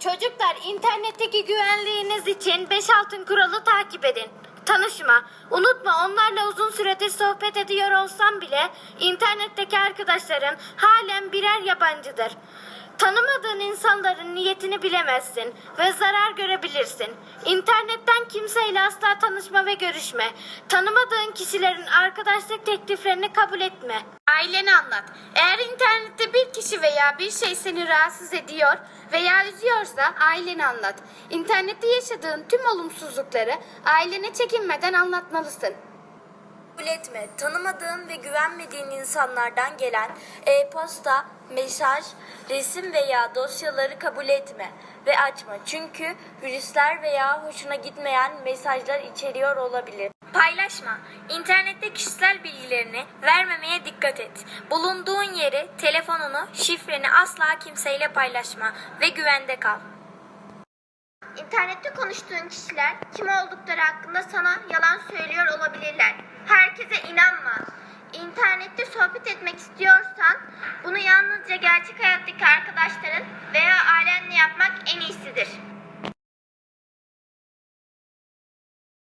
Çocuklar internetteki güvenliğiniz için 5 altın kuralı takip edin. Tanışma. Unutma onlarla uzun süredir sohbet ediyor olsam bile internetteki arkadaşların halen birer yabancıdır. Tanımadığın insanların niyetini bilemezsin ve zarar görebilirsin. İnternetten kimseyle asla tanışma ve görüşme. Tanımadığın kişilerin arkadaşlık tekliflerini kabul etme. Aileni anlat. Eğer internette bir kişi veya bir şey seni rahatsız ediyor veya üzüyorsa aileni anlat. İnternette yaşadığın tüm olumsuzlukları ailene çekinmeden anlatmalısın. Kabul etme. Tanımadığın ve güvenmediğin insanlardan gelen e-posta, mesaj, resim veya dosyaları kabul etme ve açma. Çünkü virüsler veya hoşuna gitmeyen mesajlar içeriyor olabilir. Paylaşma. İnternette kişisel bilgilerini vermemeye dikkat et. Bulunduğun yeri, telefonunu, şifreni asla kimseyle paylaşma ve güvende kal. İnternette konuştuğun kişiler kim oldukları hakkında sana yalan söylüyor olabilirler. Herkese inanma. İnternette sohbet etmek istiyorsan bunu yalnızca gerçek hayattaki arkadaşların veya ailenle yapmak.